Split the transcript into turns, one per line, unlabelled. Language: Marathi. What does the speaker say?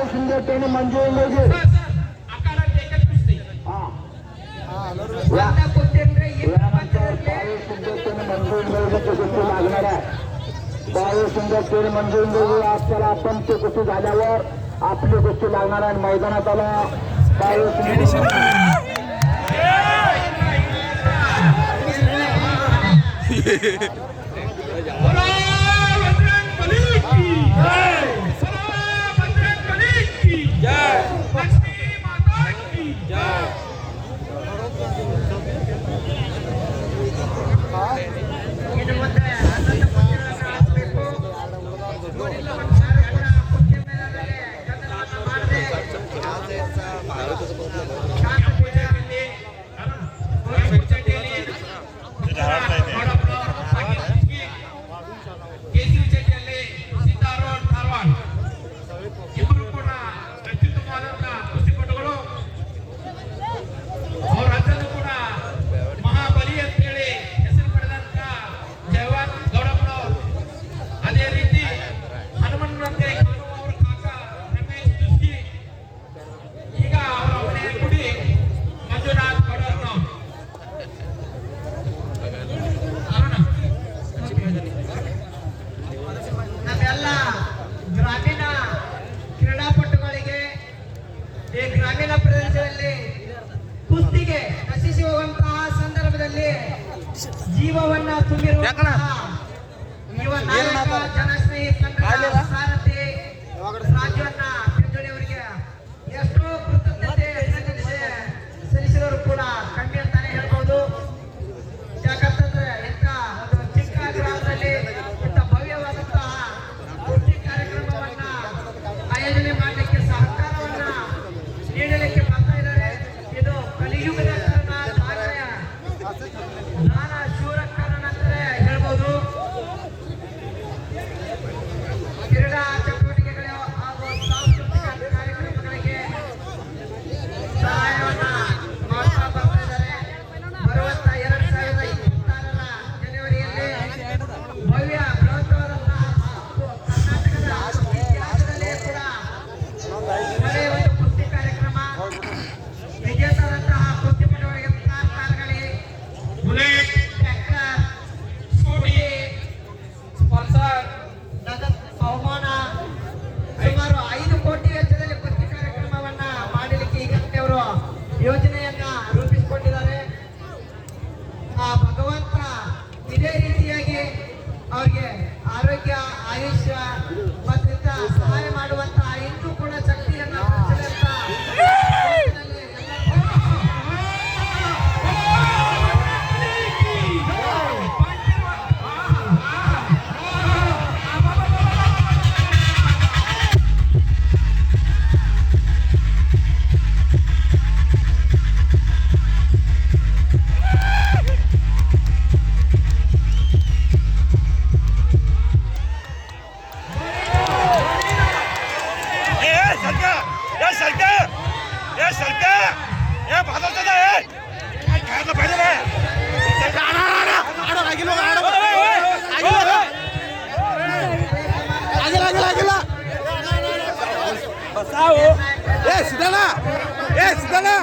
आम्हाला शिंदेपेने मंजूर म्हणजे लागणार आहे. बावीस सुंदर मंजूर म्हणजे आपल्याला आपण ते झाल्यावर आपली गोष्ट लागणार आहे. मैदानात आला. बावीस सुंदर
なるほど。ಜೀವವನ್ನ ತುಂಬಿರುವ
सरकार या सरकार या सरकार या भाजपचं आहे काय
खायला पाहिजे ए सिद्धाला ए सिद्धाला